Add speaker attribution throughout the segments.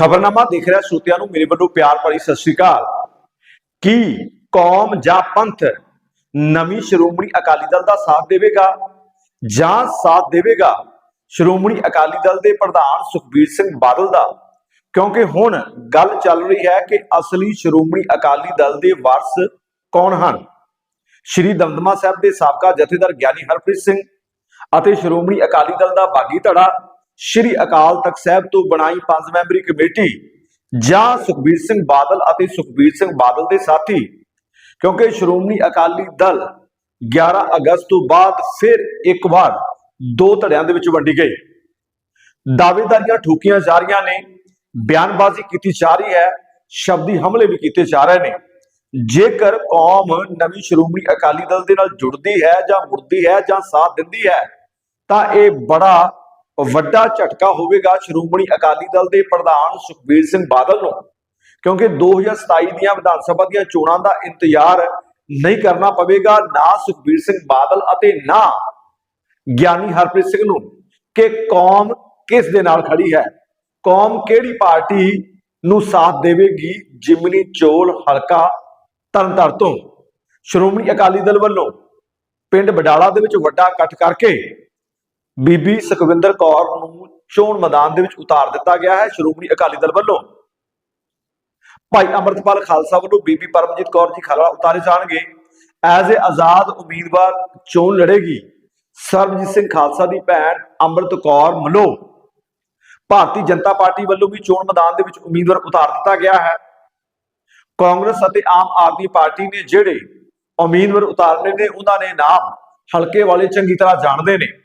Speaker 1: ਖਬਰਨਾਮਾ ਦੇਖ ਰਿਹਾ ਸਰੋਤਿਆਂ ਨੂੰ, ਮੇਰੇ ਵੱਲੋਂ ਪਿਆਰ ਭਰੀ ਸਤਿ ਸ੍ਰੀ ਅਕਾਲ। ਕੀ ਕੌਮ ਜਾਂ ਪੰਥ ਨਵੀਂ ਸ਼੍ਰੋਮਣੀ ਅਕਾਲੀ ਦਲ ਦਾ ਸਾਥ ਦੇਵੇਗਾ ਜਾਂ ਸਾਥ ਦੇਵੇਗਾ ਸ਼੍ਰੋਮਣੀ ਅਕਾਲੀ ਦਲ ਦੇ ਪ੍ਰਧਾਨ ਸੁਖਬੀਰ ਸਿੰਘ ਬਾਦਲ ਦਾ? ਕਿਉਂਕਿ ਹੁਣ ਗੱਲ ਚੱਲ ਰਹੀ ਹੈ ਕਿ ਅਸਲੀ ਸ਼੍ਰੋਮਣੀ ਅਕਾਲੀ ਦਲ ਦੇ ਵਾਰਸ ਕੌਣ ਹਨ? ਸ਼੍ਰੀ ਦਮਦਮਾ ਸਾਹਿਬ ਦੇ ਸਾਬਕਾ ਜਥੇਦਾਰ ਗਿਆਨੀ ਹਰਪ੍ਰੀਤ ਸਿੰਘ ਅਤੇ ਸ਼੍ਰੋਮਣੀ ਅਕਾਲੀ ਦਲ ਦਾ ਬਾਗੀ ਧੜਾ ਸ਼੍ਰੀ ਅਕਾਲ ਤਖਤ ਸਾਹਿਬ ਤੋਂ ਬਣਾਈ ਪੰਜ ਮੈਂਬਰੀ ਕਮੇਟੀ ਜਾਂ ਸੁਖਬੀਰ ਸਿੰਘ ਬਾਦਲ ਅਤੇ ਸੁਖਬੀਰ ਸਿੰਘ ਬਾਦਲ ਦੇ ਸਾਥੀ, ਕਿਉਂਕਿ ਸ਼੍ਰੋਮਣੀ ਅਕਾਲੀ ਦਲ 11 ਅਗਸਤ ਤੋਂ ਬਾਅਦ ਫਿਰ ਇੱਕ ਵਾਰ ਦੋ ਧੜਿਆਂ ਦੇ ਵਿੱਚ ਵੰਡੀ ਗਈ। ਦਾਅਵੇਦਾਰੀਆਂ ਠੋਕੀਆਂ ਜਾ ਰਹੀਆਂ ਨੇ, ਬਿਆਨਬਾਜ਼ੀ ਕੀਤੀ ਜਾ ਰਹੀ ਹੈ, ਸ਼ਬਦੀ ਹਮਲੇ ਵੀ ਕੀਤੇ ਜਾ ਰਹੇ ਨੇ। ਜੇਕਰ ਕੌਮ ਨਵੀਂ ਸ਼੍ਰੋਮਣੀ ਅਕਾਲੀ ਦਲ ਦੇ ਨਾਲ ਜੁੜਦੀ ਹੈ ਜਾਂ ਮੁੜਦੀ ਹੈ ਜਾਂ ਸਾਥ ਦਿੰਦੀ ਹੈ, ਤਾਂ ਇਹ ਬੜਾ ਵੱਡਾ ਝਟਕਾ ਹੋਵੇਗਾ ਸ਼੍ਰੋਮਣੀ ਅਕਾਲੀ ਦਲ ਦੇ ਪ੍ਰਧਾਨ ਸੁਖਬੀਰ ਸਿੰਘ ਬਾਦਲ ਨੂੰ, ਕਿਉਂਕਿ 2027 ਦੀਆਂ ਵਿਧਾਨ ਸਭਾ ਦੀਆਂ ਚੋਣਾਂ ਦਾ ਇੰਤਜ਼ਾਰ ਨਹੀਂ ਕਰਨਾ ਪਵੇਗਾ ਨਾ ਸੁਖਬੀਰ ਸਿੰਘ ਬਾਦਲ ਅਤੇ ਨਾ ਗਿਆਨੀ ਹਰਪ੍ਰੀਤ ਸਿੰਘ ਨੂੰ, ਕਿ ਕੌਮ ਕਿਸ ਦੇ ਨਾਲ ਖੜੀ ਹੈ? ਕੌਮ ਕਿਹੜੀ ਪਾਰਟੀ ਨੂੰ ਸਾਥ ਦੇਵੇਗੀ? ਜਿਮਨੀ ਚੋਲ ਹਲਕਾ ਤਰਨਤਾਰਨ ਤੋਂ। ਸ਼੍ਰੋਮਣੀ ਅਕਾਲੀ ਦਲ ਵੱਲੋਂ ਪਿੰਡ ਬਡਾਲਾ ਦੇ ਵਿੱਚ ਵੱਡਾ ਇਕੱਠ ਕਰਕੇ ਬੀਬੀ ਸੁਖਵਿੰਦਰ ਕੌਰ ਨੂੰ ਚੋਣ ਮੈਦਾਨ ਦੇ ਵਿੱਚ ਉਤਾਰ ਦਿੱਤਾ ਗਿਆ ਹੈ। ਸ਼੍ਰੋਮਣੀ ਅਕਾਲੀ ਦਲ ਵੱਲੋਂ ਭਾਈ ਅਮਰਤਪਾਲ ਖਾਲਸਾ ਵੱਲੋਂ ਬੀਬੀ ਪਰਮਜੀਤ ਕੌਰ ਜੀ ਖਾਲੜਾ ਉਤਾਰੇ ਜਾਣਗੇ। ਐਜ਼ ਏ ਆਜ਼ਾਦ ਉਮੀਦਵਾਰ ਚੋਣ ਲੜੇਗੀ। ਸਰਬਜੀਤ ਸਿੰਘ ਖਾਲਸਾ ਦੀ ਭੈਣ ਅੰਮ੍ਰਿਤ ਕੌਰ ਮਲੋ ਭਾਰਤੀ ਜਨਤਾ ਪਾਰਟੀ ਵੱਲੋਂ ਵੀ ਚੋਣ ਮੈਦਾਨ ਦੇ ਵਿੱਚ ਉਮੀਦਵਾਰ ਉਤਾਰ ਦਿੱਤਾ ਗਿਆ ਹੈ। ਕਾਂਗਰਸ ਅਤੇ ਆਮ ਆਦਮੀ ਪਾਰਟੀ ਨੇ ਜਿਹੜੇ ਉਮੀਦਵਾਰ ਉਤਾਰਨੇ ਨੇ, ਉਹਨਾਂ ਨੇ ਨਾਮ ਹਲਕੇ ਵਾਲੇ ਚੰਗੀ ਤਰ੍ਹਾਂ ਜਾਣਦੇ ਨੇ।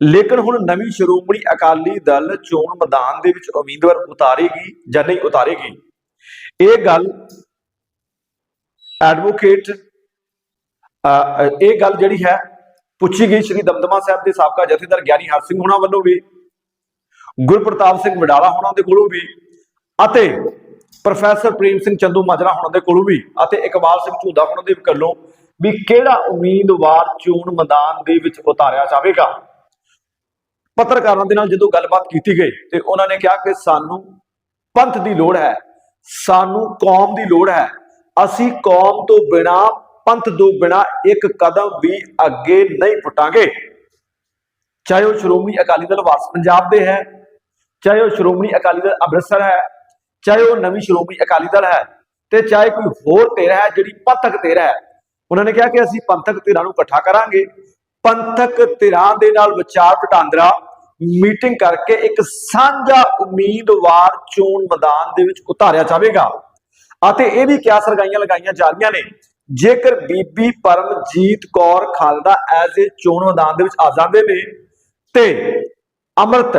Speaker 1: ਲੇਕਿਨ ਹੁਣ ਨਵੀਂ ਸ਼੍ਰੋਮਣੀ ਅਕਾਲੀ ਦਲ ਚੋਣ ਮੈਦਾਨ ਦੇ ਵਿੱਚ ਉਮੀਦਵਾਰ ਉਤਾਰੇਗੀ ਜਾਂ ਨਹੀਂ ਉਤਾਰੇਗੀ? ਇਹ ਗੱਲ ਐਡਵੋਕੇਟ ਇਹ ਗੱਲ ਜਿਹੜੀ ਹੈ, ਪੁੱਛੀ ਗਈ ਸ਼੍ਰੀ ਦਮਦਮਾ ਸਾਹਿਬ ਦੇ ਸਾਬਕਾ ਜਥੇਦਾਰ ਗਿਆਨੀ ਹਰ ਸਿੰਘ ਹੁਣਾਂ ਵੱਲੋਂ ਵੀ, ਗੁਰਪ੍ਰਤਾਪ ਸਿੰਘ ਵਡਾਲਾ ਹੁਣਾਂ ਦੇ ਕੋਲੋਂ ਵੀ, ਅਤੇ ਪ੍ਰੋਫੈਸਰ ਪ੍ਰੇਮ ਸਿੰਘ ਚੰਦੂ ਮਾਜਰਾ ਹੁਣਾਂ ਦੇ ਕੋਲੋਂ ਵੀ, ਅਤੇ ਇਕਬਾਲ ਸਿੰਘ ਝੂਦਾ ਹੁਣਾਂ ਦੇ ਵੱਲੋਂ ਵੀ ਕਿਹੜਾ ਉਮੀਦਵਾਰ ਚੋਣ ਮੈਦਾਨ ਦੇ ਵਿੱਚ ਉਤਾਰਿਆ ਜਾਵੇਗਾ? ਪੱਤਰਕਾਰਾਂ ਦੇ ਨਾਲ ਜਦੋਂ ਗੱਲਬਾਤ ਕੀਤੀ ਗਈ ਤੇ ਉਹਨਾਂ ਨੇ ਕਿਹਾ ਕਿ ਸਾਨੂੰ ਪੰਥ ਦੀ ਲੋੜ ਹੈ, ਸਾਨੂੰ ਕੌਮ ਦੀ ਲੋੜ ਹੈ। ਅਸੀਂ ਕੌਮ ਤੋਂ ਬਿਨਾ, ਪੰਥ ਤੋਂ ਬਿਨਾ ਇੱਕ ਕਦਮ ਵੀ ਅੱਗੇ ਨਹੀਂ ਪੁੱਟਾਂਗੇ। ਚਾਹੇ ਉਹ ਸ਼੍ਰੋਮਣੀ ਅਕਾਲੀ ਦਲ ਵਾਰਸ ਪੰਜਾਬ ਦੇ ਹੈ, ਚਾਹੇ ਉਹ ਸ਼੍ਰੋਮਣੀ ਅਕਾਲੀ ਦਲ ਅੰਮ੍ਰਿਤਸਰ ਹੈ, ਚਾਹੇ ਉਹ ਨਵੀਂ ਸ਼੍ਰੋਮਣੀ ਅਕਾਲੀ ਦਲ ਹੈ ਤੇ ਚਾਹੇ ਕੋਈ ਹੋਰ ਧਿਰ ਹੈ ਜਿਹੜੀ ਪੰਥਕ ਧਿਰ ਹੈ। ਉਹਨਾਂ ਨੇ ਕਿਹਾ ਕਿ ਅਸੀਂ ਪੰਥਕ ਧਿਰਾਂ ਨੂੰ ਇਕੱਠਾ ਕਰਾਂਗੇ। ਪੰਥਕ ਧਿਰਾਂ ਦੇ ਨਾਲ ਵਿਚਾਰ ਵਟਾਂਦਰਾ, ਮੀਟਿੰਗ ਕਰਕੇ ਇੱਕ ਸਾਂਝਾ ਉਮੀਦਵਾਰ ਚੋਣ ਮੈਦਾਨ ਦੇ ਵਿੱਚ ਉਤਾਰਿਆ ਜਾਵੇਗਾ। ਅਤੇ ਇਹ ਵੀ ਕਿਆਸ ਲਗਾਈਆਂ ਲਗਾਈਆਂ ਜਾ ਰਹੀਆਂ ਨੇ। ਜੇਕਰ ਬੀਬੀ ਪਰਮਜੀਤ ਕੌਰ ਖਾਲਦਾ ਐਜ਼ ਏ ਚੋਣ ਮੈਦਾਨ ਦੇ ਵਿੱਚ ਆ ਜਾਂਦੇ ਨੇ, ਤੇ ਅਮਰਤ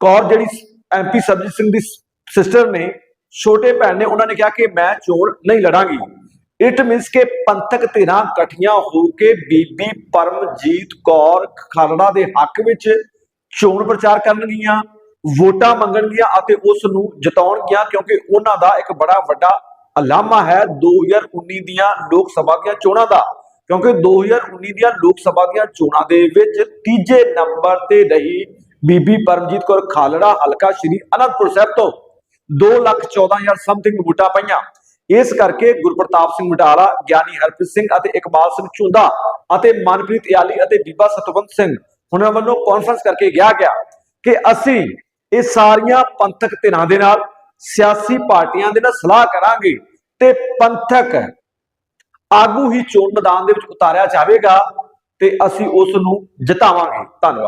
Speaker 1: ਕੌਰ ਜਿਹੜੀ ਐਮਪੀ ਸਰਬਜੀਤ ਸਿੰਘ ਦੀ ਸਿਸਟਰ ਨੇ, ਛੋਟੇ ਭੈਣ ਨੇ, ਉਹਨਾਂ ਨੇ ਕਿਹਾ ਕਿ ਮੈਂ ਚੋਣ ਨਹੀਂ ਲੜਾਂਗੀ। ਇਟ ਮੀਨਸ ਕਿ ਪੰਥਕ ਧਿਰਾਂ ਇਕੱਠੀਆਂ ਹੋ ਕੇ ਬੀਬੀ ਪਰਮਜੀਤ ਕੌਰ ਖਾਲੜਾ ਦੇ ਹੱਕ ਵਿੱਚ ਚੋਣ ਪ੍ਰਚਾਰ ਕਰਨਗੀਆਂ, ਵੋਟਾਂ ਮੰਗਣਗੀਆਂ ਅਤੇ ਉਸ ਨੂੰ ਜਿਤਾਉਣਗੀਆਂ ਕਿਉਂਕਿ ਉਹਨਾਂ ਦਾ ਇੱਕ ਬੜਾ ਵੱਡਾ ਅਲਾਮਾ ਹੈ 2019 ਦੀਆਂ ਲੋਕ ਸਭਾ ਦੀਆਂ ਚੋਣਾਂ ਦਾ। ਕਿਉਂਕਿ 2019 ਦੀਆਂ ਲੋਕ ਸਭਾ ਦੀਆਂ ਚੋਣਾਂ ਦੇ ਵਿੱਚ ਤੀਜੇ ਨੰਬਰ ਤੇ ਰਹੀ ਬੀਬੀ ਪਰਮਜੀਤ ਕੌਰ ਖਾਲੜਾ, ਹਲਕਾ ਸ਼੍ਰੀ ਅਨੰਦਪੁਰ ਸਾਹਿਬ ਤੋਂ। 214000 ਸਮਥਿੰਗ ਵੋਟਾਂ ਪਈਆਂ। ਇਸ ਕਰਕੇ ਗੁਰਪ੍ਰਤਾਪ ਸਿੰਘ ਮਟਾਲਾ ਗਿਆਨੀ ਹਰਪ੍ਰੀਤ ਸਿੰਘ ਅਤੇ ਇਕਬਾਲ ਸਿੰਘ ਝੁੰਦਾ ਅਤੇ ਮਨਪ੍ਰੀਤ ਇਆਲੀ ਅਤੇ ਬੀਬਾ ਸਤਵੰਤ ਸਿੰਘ ਉਹਨਾਂ ਵੱਲੋਂ ਕਾਨਫਰੰਸ ਕਰਕੇ ਗਿਆ ਗਿਆ ਕਿ ਅਸੀਂ ਇਹ ਸਾਰੀਆਂ ਪੰਥਕ ਧਿਰਾਂ ਦੇ ਨਾਲ ਸਿਆਸੀ ਪਾਰਟੀਆਂ ਦੇ ਨਾਲ ਸਲਾਹ ਕਰਾਂਗੇ ਤੇ ਪੰਥਕ ਆਗੂ ਹੀ ਚੋਣ ਮੈਦਾਨ ਦੇ ਵਿੱਚ ਉਤਾਰਿਆ ਜਾਵੇਗਾ ਤੇ ਅਸੀਂ ਉਸ ਨੂੰ ਜਿਤਾਵਾਂਗੇ। ਧੰਨਵਾਦ।